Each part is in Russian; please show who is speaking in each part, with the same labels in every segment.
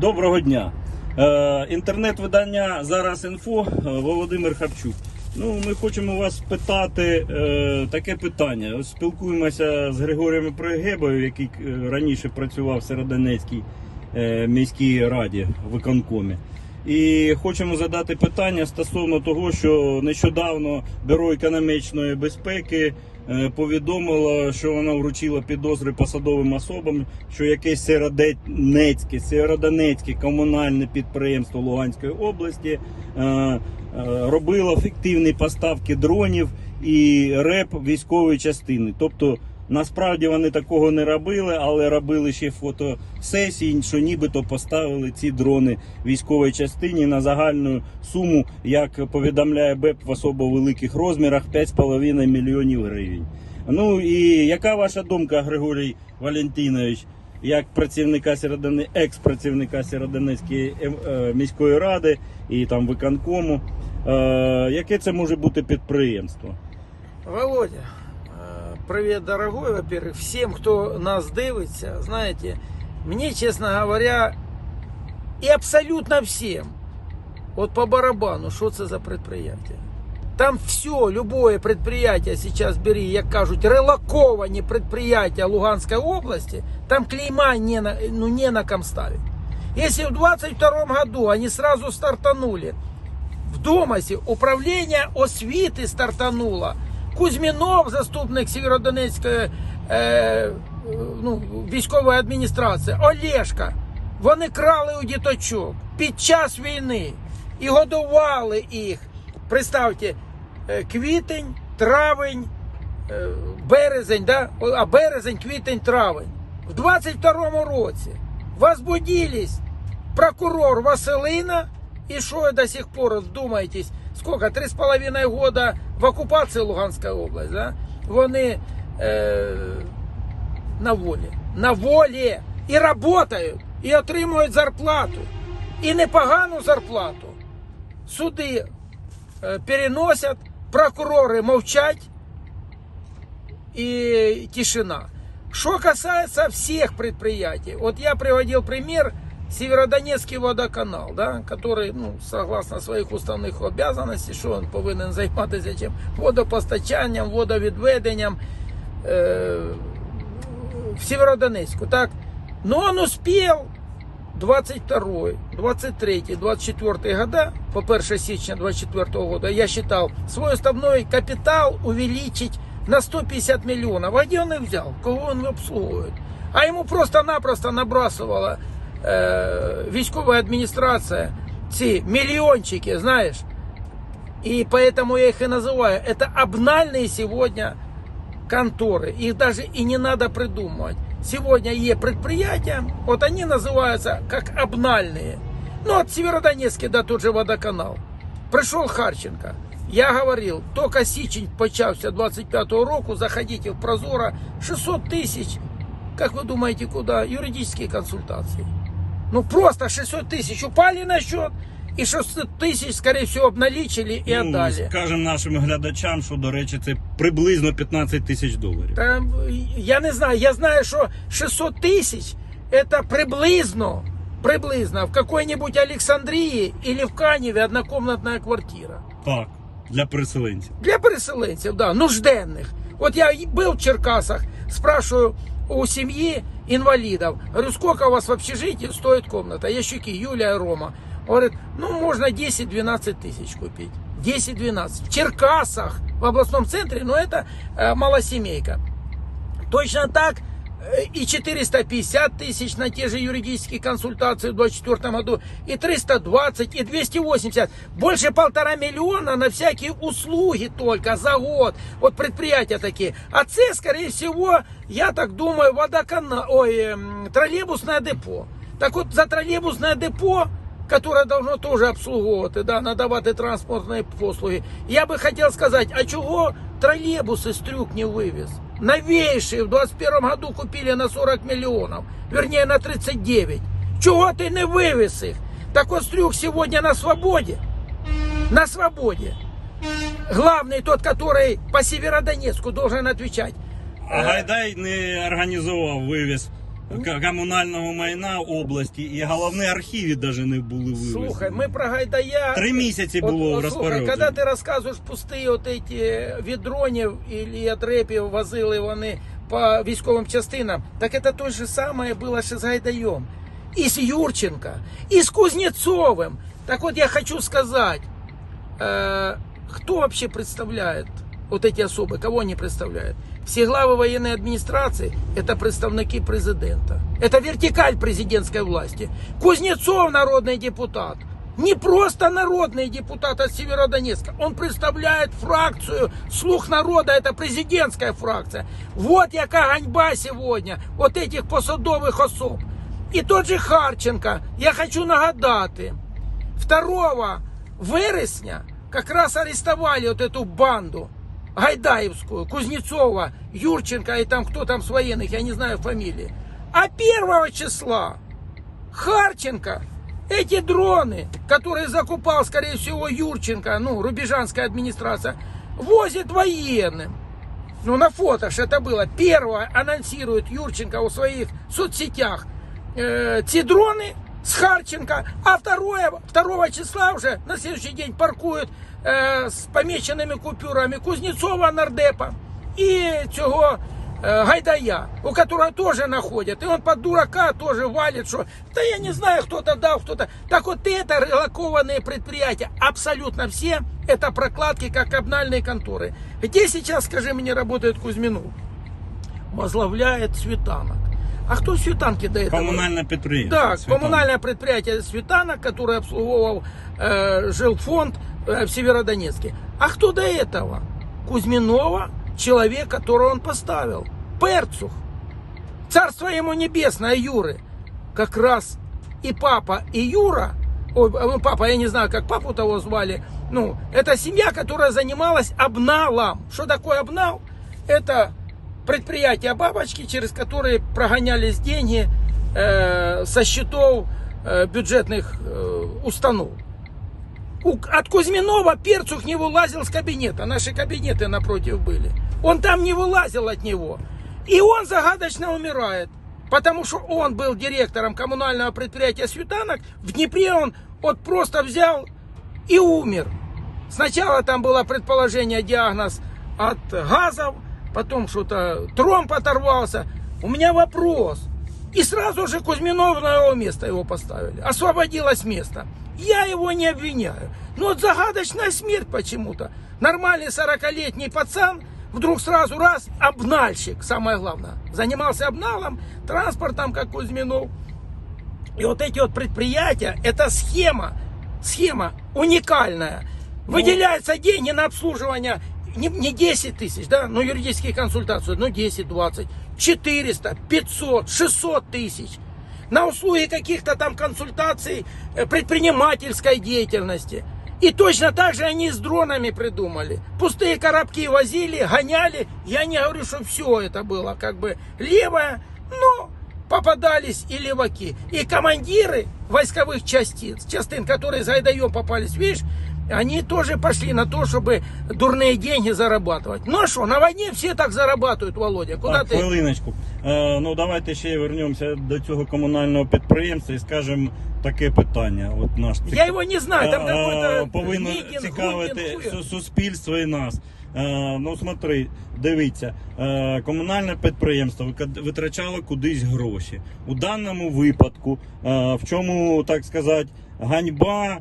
Speaker 1: Доброго дня. Е, інтернет-видання зараз інфо е, Володимир Хавчук. Ну, ми хочемо вас питати е, таке питання. Ось спілкуємося з Григорієм Пригебою, який е, раніше працював в Середонецькій е, міській раді виконкомі. І хочемо задати питання стосовно того, що нещодавно Бюро економічної безпеки е, повідомило, що вона вручила підозри посадовим особам, що якесь Сєродонецьке, Сєродонецьке комунальне підприємство Луганської області е, е, робило фіктивні поставки дронів і реп військової частини. Тобто Насправді вони такого не робили, але робили ще фотосесії, що нібито поставили ці дрони військовій частині на загальну суму, як повідомляє БЕП в особо великих розмірах 5,5 мільйонів гривень. Ну і яка ваша думка, Григорій Валентинович, як працівника Сєродоне... екс-працівника Сєродонецької ем, е, міської ради і там виконкому? Е, яке це може бути підприємство?
Speaker 2: Володя, э, привет, дорогой, во-первых, всем, кто нас дивится, знаете, мне, честно говоря, и абсолютно всем, вот по барабану, що це за предприятие. Там все, любое предприятие сейчас бери, як кажуть, релоковані предприятия Луганской области, там клейма не на, ну, не на ком ставить. Если в 22 году они сразу стартанули, в Домасі управління освіти стартануло. Кузьмінов, заступник Сєвєродонецької е, ну, військової адміністрації, Олешка. Вони крали у діточок під час війни і годували їх. Представте, е, квітень, травень, е, березень, да? А березень, квітень, травень. В 22-му році возбудились прокурор Василина и что до сих пор, вдумайтесь, сколько, три с половиной года в оккупации Луганской области, да? Вони е, на волі. На волі. І работають, і отримують зарплату. І непогану зарплату. Суди е, переносять, прокурори мовчать, и тишина. Что касается всех предприятий, вот я приводил пример Северодонецкий водоканал, да, который, ну, согласно своих уставних обязанностей, що він повинен займатися чим? Водопостачанням, водовідведенням е, в Северодонецьку, так? Но он успел 22, 23, 24 года, по 1 січня 24 года, я считал, свой уставной капитал увеличить на 150 миллионов. А где он их взял? Кого он обслуговует? А ему просто-напросто набрасывала е, військова адміністрація ці мільйончики, знаєш. И поэтому я их и называю. Это обнальные сегодня конторы. Их даже и не надо придумывать. Сегодня є предприятия, вот они называются как обнальные. Ну, от Северодонецкий, да, тот же водоканал. Пришел Харченко. Я говорил, только січень почався 25-го року, заходите в Прозоро, 600 тысяч, как вы думаете, куда? Юридические консультации. Ну, просто 600 тысяч упали на счет, и 600 тысяч, скорее всего, обналичили и
Speaker 1: Ну,
Speaker 2: отдали.
Speaker 1: скажемо нашим глядачам, що, до речі, це приблизно 15 тисяч доларів.
Speaker 2: Та, я не знаю, я знаю, що 600 тисяч это приблизно, приблизно в какой-нибудь Александрии или в Каневе однокомнатная квартира.
Speaker 1: Так, для переселенців.
Speaker 2: Для переселенців, да, нужденних. От я і був в Черкасах, спрашиваю у семьи Инвалидов, говорю, сколько у вас в общежитии стоит комната? Ящики, Юлия и Рома. Говорит, ну, можно 10-12 тысяч купить. 10-12. В Черкасах, в областном центре, но это э, малосемейка. Точно так и 450 тысяч на те же юридические консультации в 2024 году, и 320, и 280. Больше полтора миллиона на всякие услуги только за год. Вот предприятия такие. А це, скорее всего, я так думаю, водоканал, ой, эм, троллейбусное депо. Так вот, за троллейбусное депо которое должно тоже обслуговувати, да, надавати транспортні послуги. Я би хотів сказати, а чого троллейбуси Стрюк не вивез? Новейшие в 21 году купили на 40 миллионов, вернее на 39. Чего ты не вывез их? Так вот Стрюк сегодня на свободе. На свободе. Главный тот, который по Северодонецку должен отвечать.
Speaker 1: А Гайдай не організував вивіз к- комунального майна області, і головні архіви навіть не були вивезені.
Speaker 2: Слухай, мы про Гайдая...
Speaker 1: Три місяці
Speaker 2: Вот,
Speaker 1: було в
Speaker 2: вот, слухай,
Speaker 1: розпорядженні.
Speaker 2: когда ты рассказываешь пустые вот эти від дронів или от репів возили вони по військовим частинам, так это то же самое было ще з Гайдаем. И с Юрченко, и с Кузнецовым. Так вот я хочу сказать, э, кто вообще представляет вот эти особы, кого они представляют? Все главы военной администрации – это представники президента. Это вертикаль президентской власти. Кузнецов – народный депутат. Не просто народный депутат от Северодонецка. Он представляет фракцию «Слух народа». Это президентская фракция. Вот яка ганьба сегодня вот этих посадовых особ. І тот же Харченко, я хочу нагадати, 2 вересня раз арестовали вот эту банду Гайдаевскую, Кузнецова, Юрченко и там кто там с военных, я не знаю фамилии. А 1 числа Харченко, эти дроны, которые закупал, скорее всего, Юрченко, ну, рубежанская администрация, возит военным. Ну, на фото ж это было. Первое анонсирует Юрченко в своих соцсетях э, ці дроны с Харченко, а второе, 2 числа уже на следующий день паркуют э, с помеченными купюрами Кузнецова нардепа и цього э, Гайдая, у которого тоже находят. И он под дурака тоже валит, что да я не знаю, кто-то дал, кто-то. Так вот это релокованные предприятия, абсолютно все, это прокладки как коммунальные конторы. Где сейчас, скажи мне, работает Кузьминов? Возглавляет Светанок. А кто Светанки до этого?
Speaker 1: Комунальне підприємство.
Speaker 2: Да,
Speaker 1: Світанок.
Speaker 2: коммунальное предприятие Светанок, которое обслуговывал э, жилфонд э, в Северодонецке. А кто до этого? Кузьминова, человек, которого он поставил. Перцух. Царство ему небесное, Юры. Как раз и папа, и Юра, ой, э, папа, я не знаю, как папу того звали, ну, это семья, которая занималась обналом. Что такое обнал? Это предприятия бабочки, через которые прогонялись деньги э, со счетов э, бюджетных э, установ. У- от Кузьминова Перцух не вылазил с кабинета. Наши кабинеты напротив были. Он там не вылазил от него. И он загадочно умирает. Потому что он был директором коммунального предприятия «Светанок». В Днепре он вот просто взял и умер. Сначала там было предположение, диагноз от газов, потом что-то тромб оторвался. У меня вопрос. И сразу же Кузьминов на его место его поставили. Освободилось место. Я его не обвиняю. Но вот загадочная смерть почему-то. Нормальный 40-летний пацан вдруг сразу раз обнальщик, самое главное. Занимался обналом, транспортом, как Кузьминов. И вот эти вот предприятия, это схема, схема уникальная. Выделяются деньги на обслуживание не, не 10 тысяч, да, ну юридические консультации, ну 10, 20, 400, 500, 600 тысяч. На услуги каких-то там консультаций э, предпринимательской деятельности. И точно так же они с дронами придумали. Пустые коробки возили, гоняли. Я не говорю, что все это было как бы левое, но попадались и леваки. И командиры войсковых частиц, частин, которые с Гайдаем попались, видишь, они тоже пошли на то, чтобы дурные деньги зарабатывать. Ну а что, на войне все так зарабатывают, Володя. Куда
Speaker 1: Так,
Speaker 2: ты?
Speaker 1: хвилиночку. Е, ну давайте ще вернемося до цього комунального підприємства і скажемо таке питання. От наш
Speaker 2: Я его не знаю, там
Speaker 1: Е,
Speaker 2: какой-то
Speaker 1: повинно
Speaker 2: митинг,
Speaker 1: цікавити
Speaker 2: гутинг, хуй.
Speaker 1: су- суспільство і нас. Е, ну смотри, дивіться, е, комунальне підприємство вика- витрачало кудись гроші. У даному випадку, е, в чому так сказати, ганьба е,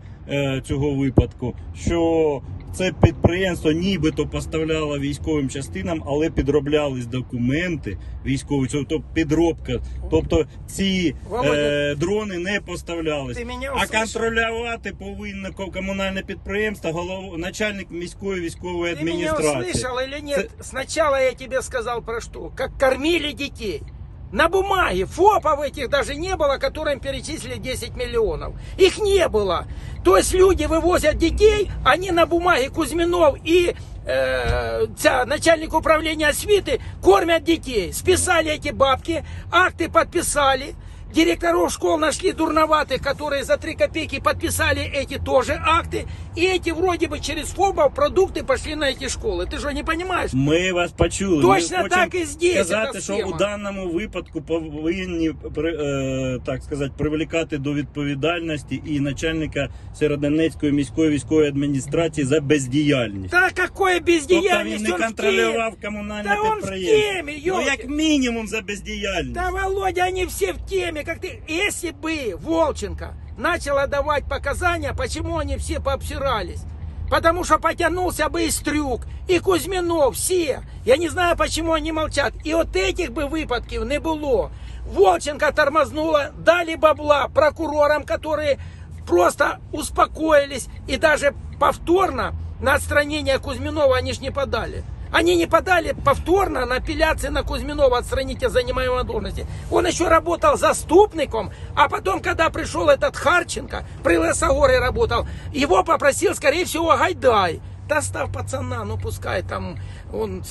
Speaker 1: цього випадку, що це підприємство нібито поставляло військовим частинам, але підроблялись документи військові, тобто підробка. Тобто ці
Speaker 2: Володя,
Speaker 1: е, дрони не поставлялись.
Speaker 2: ти мене
Speaker 1: а
Speaker 2: услышав?
Speaker 1: контролювати повинно ко- комунальне підприємство, голов... начальник міської військової
Speaker 2: Ты меня
Speaker 1: адміністрації.
Speaker 2: услышал или нет? Сначала я тебе сказал про что? Как кормили детей. На бумаге ФОПов этих даже не было, которым перечислили 10 миллионов. Их не было. То есть люди вывозят детей, они на бумаге Кузьминов и э, ця, начальник управления освиты кормят детей. Списали эти бабки, акты подписали. Директоров школ нашли дурноватых, которые за 3 копейки подписали эти тоже акты. И эти вроде бы через ФОБов продукты пошли на эти школы. Ты что, не понимаешь?
Speaker 1: Ми вас почули.
Speaker 2: Точно
Speaker 1: Ми хочемо
Speaker 2: так і здесь
Speaker 1: сказати,
Speaker 2: ця
Speaker 1: що
Speaker 2: схема.
Speaker 1: у даному випадку повинні при- е, так сказати привлекати до відповідальності і начальника Сєродонецької міської військової адміністрації за бездіяльність.
Speaker 2: Да какое
Speaker 1: Тобто він
Speaker 2: бездеяльність,
Speaker 1: не
Speaker 2: он в
Speaker 1: контролював комунальне
Speaker 2: Та он в
Speaker 1: підприємство.
Speaker 2: темі,
Speaker 1: ну
Speaker 2: йолки.
Speaker 1: як мінімум за бездіяльність.
Speaker 2: Да, Володя, они все в теме, как ты. Если бы Волченко начал давать показания, почему они все пообсирались? Потому что потянулся бы и Стрюк, и Кузьминов, все. Я не знаю, почему они молчат. И вот этих бы выпадков не было. Волченко тормознула, дали бабла прокурорам, которые просто успокоились и даже повторно на отстранение Кузьминова они ж не подали. Они не подали повторно на апелляции на Кузьминова отстранить от занимаемой должности. Он еще работал заступником, а потом, когда пришел этот Харченко, при Лесогоре работал, его попросил, скорее всего, Гайдай. Достав пацана, ну пускай там он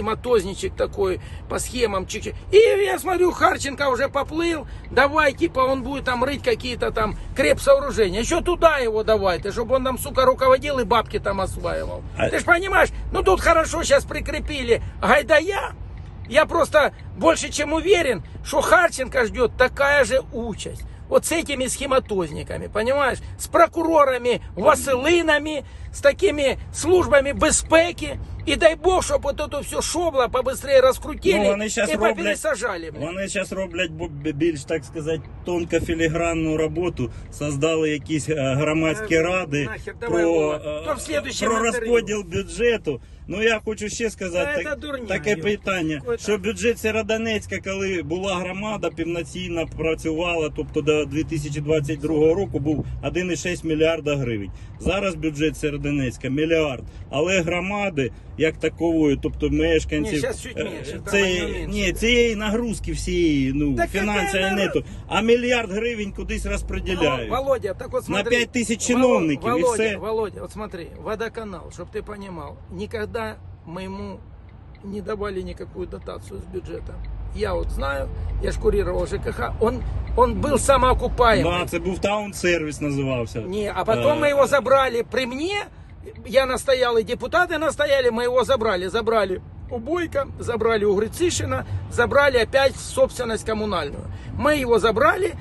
Speaker 2: схематозничек такой по схемам чик И я смотрю, Харченко уже поплыл, давай, типа, он будет там рыть какие-то там креп-сооружения. Еще туда его давайте, чтобы он там, сука, руководил и бабки там осваивал.
Speaker 1: А-
Speaker 2: Ты ж понимаешь, ну тут хорошо сейчас прикрепили Гайдая. Я просто больше чем уверен, что Харченко ждет такая же участь. Вот с этими схематозниками, понимаешь? С прокурорами, Василинами, с такими службами безпеки. И дай бог, чтобы вот это все шобло побыстрее раскрутили
Speaker 1: Ну, вони щас
Speaker 2: и
Speaker 1: роблять-
Speaker 2: попересажали. блин.
Speaker 1: Вони зараз роблять бу- більш так сказати тонко філігранну роботу, создали якісь е, громадські
Speaker 2: Е,
Speaker 1: ради
Speaker 2: нахер, давай,
Speaker 1: про,
Speaker 2: Вова.
Speaker 1: е,
Speaker 2: То в следующем
Speaker 1: про
Speaker 2: интервью.
Speaker 1: розподіл бюджету. Ну я хочу ще сказати
Speaker 2: Та
Speaker 1: так-
Speaker 2: це дурня,
Speaker 1: таке
Speaker 2: Юр.
Speaker 1: питання,
Speaker 2: Какой-то-
Speaker 1: що бюджет Сєродонецька, коли була громада, повноцінно працювала, тобто до 2022 року був 1,6 мільярда гривень. Зараз бюджет Сєродонецька мільярд, але громади як такової, тобто мешканців,
Speaker 2: Ні, щас чуть
Speaker 1: е,
Speaker 2: менше, там
Speaker 1: це,
Speaker 2: воно менше.
Speaker 1: ні, цієї нагрузки всієї, ну,
Speaker 2: Так
Speaker 1: фінансової
Speaker 2: яка
Speaker 1: нету, а мільярд гривень кудись розподіляють.
Speaker 2: Вол- Володя, так вот
Speaker 1: На
Speaker 2: смотри.
Speaker 1: 5 тысяч
Speaker 2: Воло-
Speaker 1: чиновников, и
Speaker 2: Володя,
Speaker 1: все.
Speaker 2: Володя, вот смотри, водоканал, чтобы ты понимал, никогда мы ему не давали никакую дотацию с бюджета. Я вот знаю, я ж курировал ЖКХ, он, он был самоокупаемый.
Speaker 1: Да, це був таун-сервіс називався.
Speaker 2: Не, а потом
Speaker 1: Е,
Speaker 2: мы его забрали при мне. я настоял, и депутаты настояли, мы его забрали. Забрали у Бойко, забрали у Грицишина, забрали опять собственность коммунальную. Мы его забрали,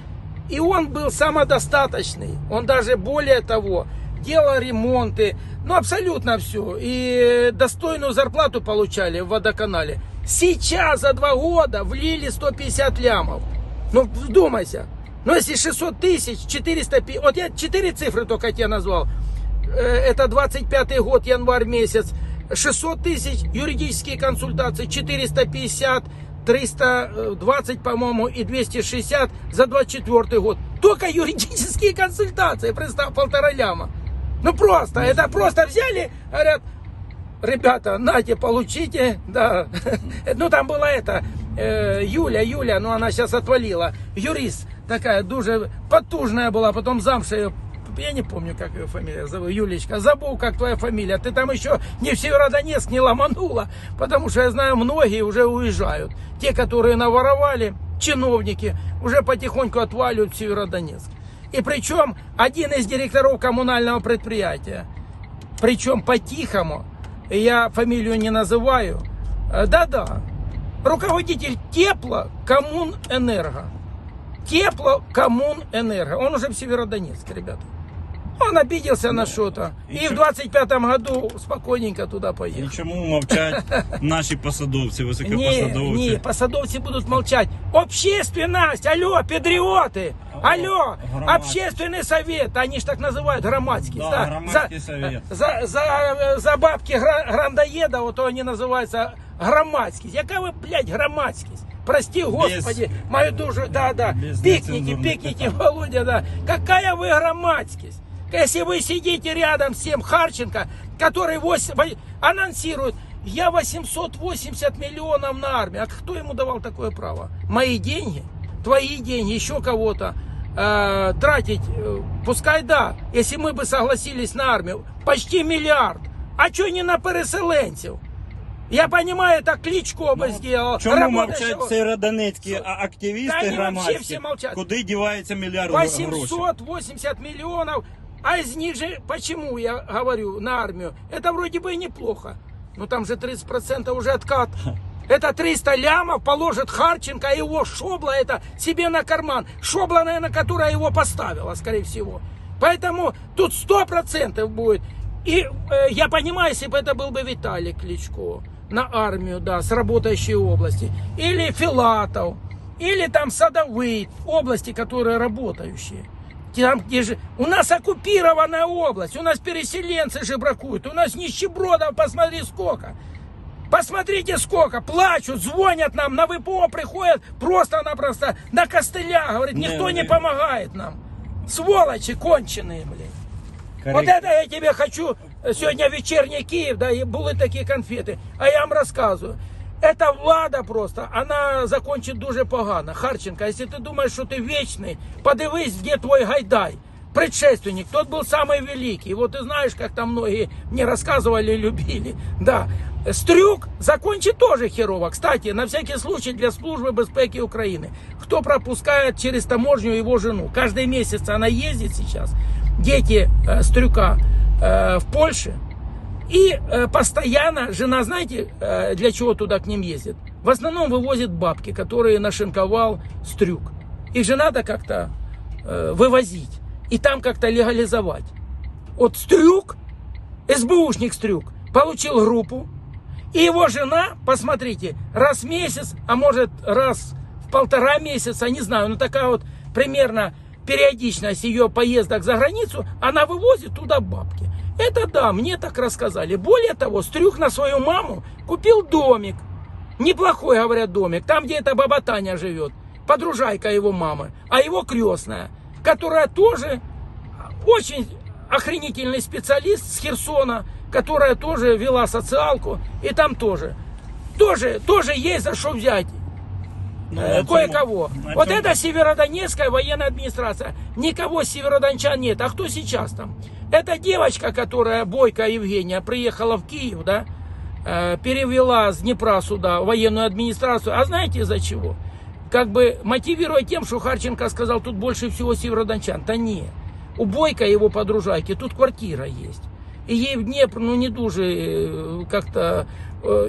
Speaker 2: и он был самодостаточный. Он даже более того, делал ремонты, ну абсолютно все. И достойную зарплату получали в водоканале. Сейчас за два года влили 150 лямов. Ну вдумайся. Ну если 600 тысяч, 450, вот я четыре цифры только тебе назвал. Э, Это 25 год, январь месяц. 600 тысяч юридические консультации, 450, 320, по-моему, и 260 за 24 год. Только юридические консультации, представь, полтора ляма. Ну просто, это просто взяли, говорят, ребята, нате, получите, да. Ну там была это, э, Юля, Юля, ну она сейчас отвалила, юрист такая, дуже потужная была, потом замша ее, я не помню, как ее фамилия зовут, Юлечка, забыл, как твоя фамилия, ты там еще не в Северодонецк не ломанула, потому что я знаю, многие уже уезжают. Те, которые наворовали, чиновники, уже потихоньку отваливают в Северодонецк. И причем один из директоров коммунального предприятия, причем по-тихому, я фамилию не называю, э, да-да, руководитель Тепло-Коммунэнерго. Тепло-Коммунэнерго. Он уже в Северодонецке, ребята. Он обиделся на что-то.
Speaker 1: и
Speaker 2: И в
Speaker 1: чё?
Speaker 2: 25-м году спокойненько туда
Speaker 1: І
Speaker 2: поехал.
Speaker 1: чому мовчать наші посадовці,
Speaker 2: Не,
Speaker 1: високопосадовці?
Speaker 2: не, посадовцы будут молчать. Общественность, алло, патриоты, алло,
Speaker 1: Громадский.
Speaker 2: общественный совет, они ж так называют, громадский.
Speaker 1: Да, громадский совет.
Speaker 2: За, за, за бабки гра- грандоеда, вот они называются громадский. Яка вы, блядь, громадский? Прости, господи, мою душу, да, да.
Speaker 1: без
Speaker 2: Пикните,
Speaker 1: нецензурных
Speaker 2: пикните,
Speaker 1: питаний.
Speaker 2: Володя, да. Какая вы громадскость? Если вы сидите рядом с тем Харченко, который вось- во- анонсирует, я 880 миллионов на армию. А кто ему давал такое право? Мои деньги, твои деньги, еще кого-то э, тратить, э, пускай да, если мы бы согласились на армию, почти миллиард. А что не на переселенцев? Я понимаю, это Кличко бы сделал.
Speaker 1: Чому
Speaker 2: работающего-
Speaker 1: мовчать сєродонецькі а активісти
Speaker 2: Та вони вообще
Speaker 1: громадські?
Speaker 2: всі мовчать.
Speaker 1: Куди дівається мільярд грошей?
Speaker 2: 880 миллионов, а из них же, почему я говорю, на армию, это вроде бы и неплохо. Но там же 30% уже откат. Это 300 лямов положит Харченко, а его Шобла это себе на карман. Шобла, наверное, которая его поставила, скорее всего. Поэтому тут 100% будет. И э, я понимаю, если бы это был бы Виталий Кличко на армию, да, с работающей области. Или Филатов. Или там Садовый, области, которые работающие. Там, где же... У нас оккупированная область, у нас переселенцы же бракуют, у нас нищебродов, посмотри сколько. Посмотрите сколько, плачут, звонят нам, на ВПО приходят просто-напросто на костылях, говорит, никто не
Speaker 1: не.
Speaker 2: помогает нам. Сволочи конченые, блин. Вот это я тебе хочу э, сегодня вечерний Киев, да, и были такие конфеты. А я вам рассказываю. Эта влада просто, она закончит дуже погано. Харченко, если ты думаешь, что ты вечный, подивись, где твой Гайдай. Предшественник, тот был самый великий. Вот ты знаешь, как там многие мне рассказывали любили. Да. Стрюк закончит тоже херово. Кстати, на всякий случай для службы безпеки Украины. Кто пропускает через таможню его жену? Каждый месяц она ездит сейчас. Дети э, Стрюка э, в Польше. И э, постоянно жена, знаете, э, для чего туда к ним ездит? В основном вывозит бабки, которые нашинковал Стрюк. Их же надо как-то э, вывозить. И там как-то легализовать. Вот Стрюк, СБУшник Стрюк, получил группу. И его жена, посмотрите, раз в месяц, а может раз в полтора месяца, не знаю, ну такая вот примерно периодичность ее поездок за границу, она вывозит туда бабки. Это да, мне так рассказали. Более того, Стрюк на свою маму купил домик. Неплохой, говорят, домик. Там, где эта баба Таня живет. Подружайка его мамы. А его крестная, которая тоже очень охренительный специалист с Херсона, которая тоже вела социалку. И там тоже. Тоже, тоже есть за что взять.
Speaker 1: Ну,
Speaker 2: Э, кое-кого. Вот это Северодонецкая военная администрация. Никого северодончан нет. А кто сейчас там? Это девочка, которая, Бойко Евгения, приехала в Киев, да, э, перевела с Днепра сюда военную администрацию. А знаете из-за чего? Как бы мотивируя тем, что Харченко сказал, тут больше всего северодончан. Да не. У Бойко и его подружайки тут квартира есть. И ей в Днепр, ну, не дуже э, как-то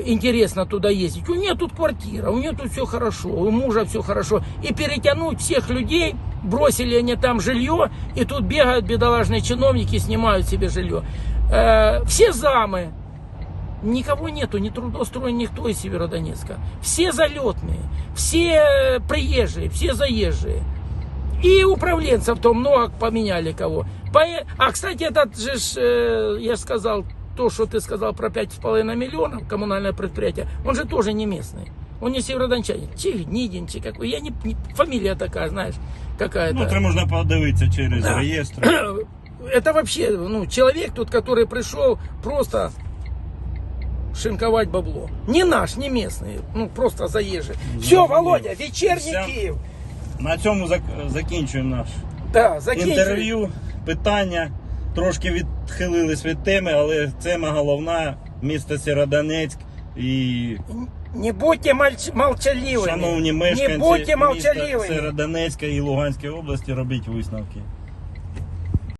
Speaker 2: интересно туда ездить. У нее тут квартира, у нее тут все хорошо, у мужа все хорошо. И перетянуть всех людей, бросили они там жилье, и тут бегают бедолажные чиновники, снимают себе жилье. Э, все замы, Никого нету, не трудоустроен никто из Северодонецка. Все залетные, все приезжие, все заезжие. И управленцев то много поменяли кого. А, кстати, этот же, э, я сказал, то, что ты сказал про 5,5 миллионов, коммунальное предприятие, он же тоже не местный. Он не северодончанин. Чигнидин, чи какой. Я не, не- фамилия такая, знаешь, какая-то.
Speaker 1: Ну, це можна подивитися через
Speaker 2: Да.
Speaker 1: реєстр.
Speaker 2: Это вообще, ну, человек тут, который пришел просто шинковать бабло. Не наш, не местный, ну, просто заезжий. Все,
Speaker 1: Зрозумів.
Speaker 2: Володя, вечерний
Speaker 1: Все.
Speaker 2: Киев.
Speaker 1: На цьому зак- закінчуємо наш
Speaker 2: Да, закінчили.
Speaker 1: інтерв'ю, питання. Трошки відхилились від теми, але тема головна місто Сєродонецьк і
Speaker 2: Не будьте мальч- молчаливыми.
Speaker 1: шановні
Speaker 2: Не будьте
Speaker 1: міста
Speaker 2: молчаливыми.
Speaker 1: Сєродонецька і Луганської області робіть висновки.